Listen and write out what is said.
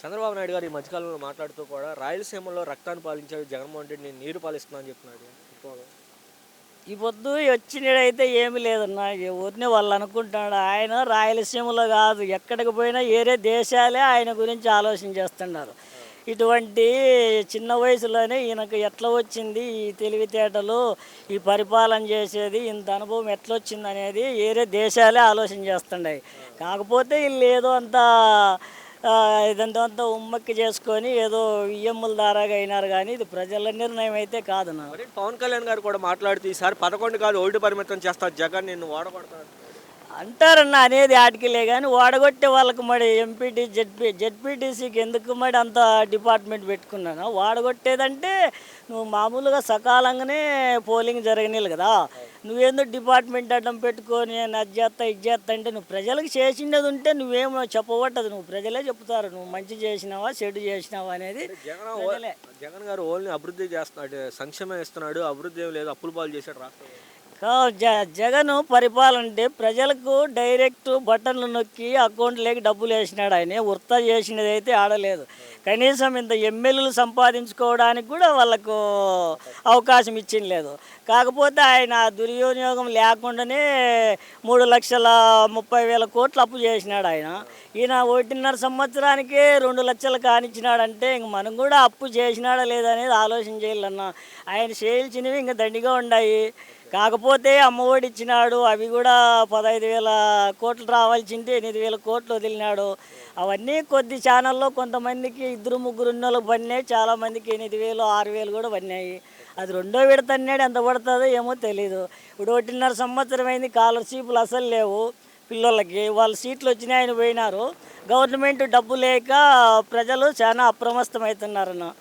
చంద్రబాబు నాయుడు గారు ఈ మధ్యకాలంలో మాట్లాడుతూ కూడా రాయలసీమలో రక్తాన్ని పాలించాడు జగన్మోహన్ రెడ్డి నేను నీరు పాలిస్తున్నా అని చెప్తున్నాడు. ఎక్కువగా. ఈ పొద్దు వచ్చినడైతే ఏమి లేదన్నా. ఎవరిని వాళ్ళు అనుకుంటున్నాడు. ఆయన రాయలసీమలో కాదు. ఎక్కడికి పోయినా ఏరే దేశాలే ఆయన గురించి ఆలోచన చేస్తున్నారు. ఇటువంటి చిన్న వయసులోనే ఈయనకు ఎట్లా వచ్చింది? ఈ తెలివితేటలు ఈ పరిపాలన చేసేది ఇంత అనుభవం ఎట్లా వచ్చింది అనేది ఏరే దేశాలే ఆలోచన చేస్తున్నాయి. కాకపోతే వీళ్ళు ఏదో అంత ఇదంతా ఉమ్మక్కి చేసుకొని ఏదో ఇయ్యమ్మల దారాగా అయినారు కానీ ఇది ప్రజల నిర్ణయం అయితే కాదు నా. పవన్ కళ్యాణ్ గారు కూడా మాట్లాడుతూ ఈసారి పదకొండు కాదు ఒకటి పరిమితం చేస్తా జగన్ నిన్ను ఓడగొడతాడు అంటారన్న అనేది ఆటికిలే కానీ వాడగొట్టే వాళ్ళకి మరి ఎంపీటీ జెడ్పీ జెడ్పీటీసీకి ఎందుకు మరి అంత డిపార్ట్మెంట్ పెట్టుకున్నాను? వాడగొట్టేదంటే నువ్వు మామూలుగా సకాలంగానే పోలింగ్ జరగనీళ్ళు కదా. నువ్వేందో డిపార్ట్మెంట్ అడ్డం పెట్టుకొని నేను అది చేస్తా ఇది చేస్తా అంటే నువ్వు ప్రజలకు చేసిండేది ఉంటే నువ్వేమో చెప్పబట్టదు. నువ్వు ప్రజలే చెప్తారు. నువ్వు మంచి చేసినావా చెడు చేసినావా అనేది జగన్. జగన్ గారు ఓన్లీ అభివృద్ధి చేస్తున్నాడు సంక్షేమం ఇస్తున్నాడు అభివృద్ధి ఏం లేదు అప్పులు పాలు చేశాడు రాష్ట్రం జ జగన్ పరిపాలన అంటే ప్రజలకు డైరెక్ట్ బటన్లు నొక్కి అకౌంట్లోకి డబ్బులు వేసినాడు ఆయన. వృత్త చేసినది అయితే ఆడలేదు. కనీసం ఇంత ఎమ్మెల్యేలు సంపాదించుకోవడానికి కూడా వాళ్ళకు అవకాశం ఇచ్చింది లేదు. కాకపోతే ఆయన దుర్వినియోగం లేకుండానే మూడు లక్షల ముప్పై వేల కోట్లు అప్పు చేసినాడు ఆయన. ఈయన ఒకటిన్నర సంవత్సరానికే రెండు లక్షలు కానిచ్చినాడంటే ఇంక మనం కూడా అప్పు చేసినాడా లేదా అనేది ఆలోచన చేయాలన్నా ఆయన చేయాల్సినవి ఇంకా దండిగా ఉన్నాయి కాకపోతే అమ్మఒడి ఇచ్చినాడు. అవి కూడా పదహైదు వేల కోట్లు రావాల్సింది. ఎనిమిది వేల కోట్లు వదిలినాడు. అవన్నీ కొద్ది ఛానల్లో కొంతమందికి ఇద్దరు ముగ్గురు ఉన్నోళ్ళు పడినాయి. చాలామందికి ఎనిమిది వేలు ఆరు వేలు కూడా పడినాయి. అది రెండో విడత అన్నాడు. ఎంత పడుతుందో ఏమో తెలీదు. ఇప్పుడు ఒకటిన్నర సంవత్సరం అయింది. స్కాలర్షిప్లు అసలు లేవు పిల్లలకి. వాళ్ళ సీట్లు వచ్చినాయి ఆయన పోయినారు. గవర్నమెంట్ డబ్బు లేక ప్రజలు చాలా అప్రమస్తమవుతున్నారన్న